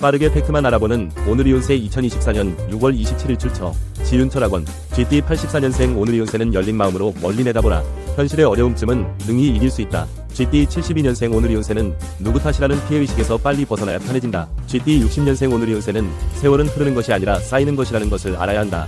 빠르게 팩트만 알아보는 오늘이 운세 2024년 6월 27일 출처 지윤철학원 GT 84년생 오늘이 운세는 열린 마음으로 멀리 내다보라 현실의 어려움쯤은 능히 이길 수 있다 GT 72년생 오늘이 운세는 누구 탓이라는 피해의식에서 빨리 벗어나야 편해진다 GT 60년생 오늘이 운세는 세월은 흐르는 것이 아니라 쌓이는 것이라는 것을 알아야 한다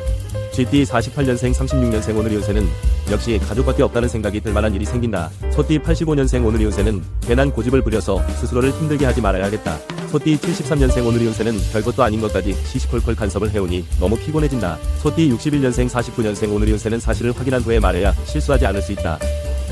GT 48년생 36년생 오늘이 운세는 역시 가족밖에 없다는 생각이 들 만한 일이 생긴다. 소띠 85년생 오늘이 운세는 괜한 고집을 부려서 스스로를 힘들게 하지 말아야겠다. 소띠 73년생 오늘 이 운세는 별것도 아닌 것까지 시시콜콜 간섭을 해오니 너무 피곤해진다. 소띠 61년생 49년생 오늘 이 운세는 사실을 확인한 후에 말해야 실수하지 않을 수 있다.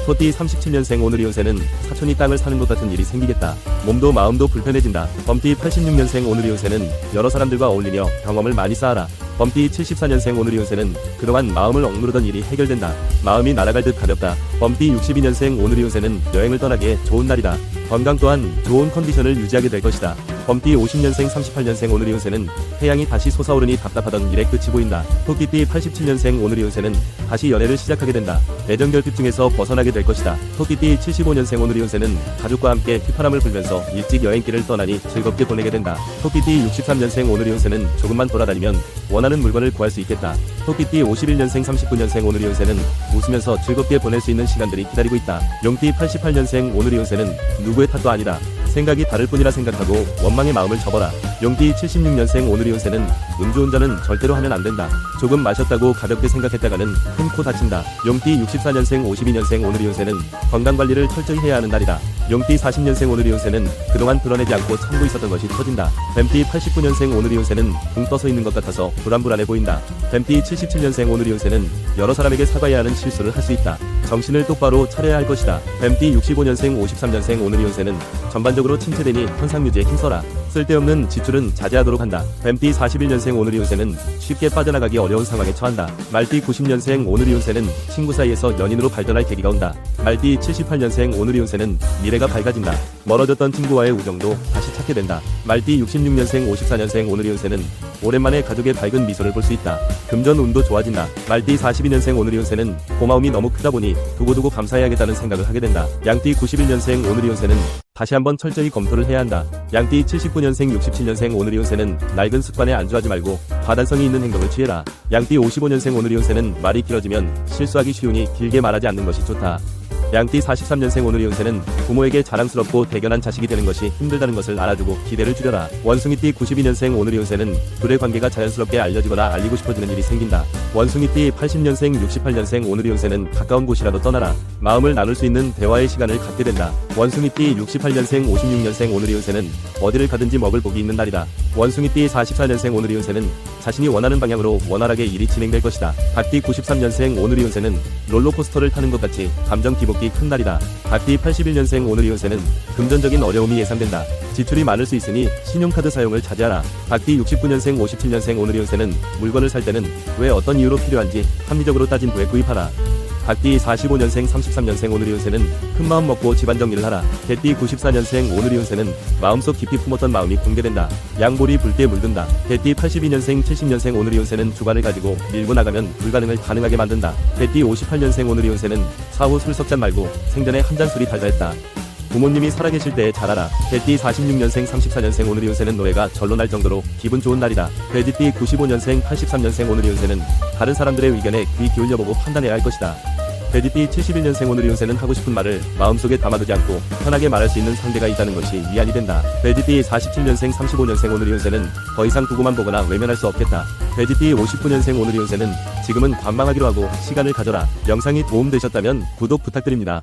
소띠 37년생 오늘 이 운세는 사촌이 땅을 사는 것 같은 일이 생기겠다. 몸도 마음도 불편해진다. 범띠 86년생 오늘 이 운세는 여러 사람들과 어울리며 경험을 많이 쌓아라. 범띠 74년생 오늘이 운세는 그동안 마음을 억누르던 일이 해결된다. 마음이 날아갈 듯 가볍다. 범띠 62년생 오늘이 운세는 여행을 떠나기에 좋은 날이다. 건강 또한 좋은 컨디션을 유지하게 될 것이다. 범띠 50년생 38년생 오늘이 운세는 태양이 다시 솟아오르니 답답하던 일의 끝이 보인다. 토끼띠 87년생 오늘이 운세는 다시 연애를 시작하게 된다. 애정 결핍 중에서 벗어나게 될 것이다. 토끼띠 75년생 오늘이 운세는 가족과 함께 휘파람을 불면서 일찍 여행길을 떠나니 즐겁게 보내게 된다. 토끼띠 63년생 오늘이 운세는 조금만 돌아다니면 원하는 물건을 구할 수 있겠다. 토끼띠 51년생 39년생 오늘이 운세는 웃으면서 즐겁게 보낼 수 있는 시간들이 기다리고 있다. 용띠 88년생 오늘이 운세는 누구의 탓도 아니다. 생각이 다를 뿐이라 생각하고 원망의 마음을 접어라. 용띠 76년생 오늘이 운세는 음주 운전은 절대로 하면 안 된다. 조금 마셨다고 가볍게 생각했다가는 큰 코 다친다. 용띠 64년생 52년생 오늘 이 운세는 건강 관리를 철저히 해야 하는 날이다. 용띠 40년생 오늘 이 운세는 그동안 드러내지 않고 참고 있었던 것이 터진다. 뱀띠 89년생 오늘 이 운세는 붕 떠서 있는 것 같아서 불안불안해 보인다. 뱀띠 77년생 오늘 이 운세는 여러 사람에게 사과해야 하는 실수를 할 수 있다. 정신을 똑바로 차려야 할 것이다. 뱀띠 65년생 53년생 오늘 이 운세는 전반적으로 침체되니 현상 유지에 힘써라. 쓸데없는 지출은 자제하도록 한다. 뱀띠 41년생 오늘이 운세는 쉽게 빠져나가기 어려운 상황에 처한다. 말띠 90년생 오늘이 운세는 친구 사이에서 연인으로 발전할 계기가 온다. 말띠 78년생 오늘이 운세는 미래가 밝아진다. 멀어졌던 친구와의 우정도 다시 찾게 된다. 말띠 66년생 54년생 오늘이 운세는 오랜만에 가족의 밝은 미소를 볼 수 있다. 금전 운도 좋아진다. 말띠 42년생 오늘이 운세는 고마움이 너무 크다 보니 두고두고 감사해야겠다는 생각을 하게 된다. 양띠 91년생 오늘이 운세는 다시 한번 철저히 검토를 해야 한다. 양띠 79년생 67년생 오늘이 운세는 낡은 습관에 안주하지 말고 과단성이 있는 행동을 취해라. 양띠 55년생 오늘이 운세는 말이 길어지면 실수하기 쉬우니 길게 말하지 않는 것이 좋다. 양띠 43년생 오늘이 운세는 부모에게 자랑스럽고 대견한 자식이 되는 것이 힘들다는 것을 알아두고 기대를 줄여라. 원숭이띠 92년생 오늘이 운세는 둘의 관계가 자연스럽게 알려지거나 알리고 싶어지는 일이 생긴다. 원숭이띠 80년생 68년생 오늘이 운세는 가까운 곳이라도 떠나라. 마음을 나눌 수 있는 대화의 시간을 갖게 된다. 원숭이띠 68년생 56년생 오늘이 운세는 어디를 가든지 먹을 복이 있는 날이다. 원숭이띠 44년생 오늘이 운세는 자신이 원하는 방향으로 원활하게 일이 진행될 것이다. 닭띠 93년생 오늘이 운세는 롤러코스터를 타는 것 같이 감정 기복 이큰 날이다. 닭띠 81년생 오늘이 운세는 금전적인 어려움이 예상된다. 지출이 많을 수 있으니 신용카드 사용을 자제하라. 닭띠 69년생 57년생 오늘이 운세는 물건을 살 때는 왜 어떤 이유로 필요한지 합리적으로 따진 후에 구입하라. 닭띠 45년생 33년생 오늘이 운세는 큰 마음 먹고 집안 정리를 하라. 개띠 94년생 오늘이 운세는 마음속 깊이 품었던 마음이 공개된다. 양볼이 불때 물든다. 개띠 82년생 70년생 오늘이 운세는 주관을 가지고 밀고 나가면 불가능을 가능하게 만든다. 개띠 58년생 오늘이 운세는 사후 술 섞잔 말고 생전에 한 잔 술이 달달했다. 부모님이 살아계실 때에 잘하라. 개띠 46년생 34년생 오늘이 운세는 노래가 절로 날 정도로 기분 좋은 날이다. 돼지띠 95년생 83년생 오늘이 운세는 다른 사람들의 의견에 귀 기울여보고 판단해야 할 것이다. 돼지띠 71년생 오늘이 운세는 하고 싶은 말을 마음속에 담아두지 않고 편하게 말할 수 있는 상대가 있다는 것이 위안이 된다. 돼지띠 47년생 35년생 오늘이 운세는 더 이상 두고만 보거나 외면할 수 없겠다. 돼지띠 59년생 오늘이 운세는 지금은 관망하기로 하고 시간을 가져라. 영상이 도움되셨다면 구독 부탁드립니다.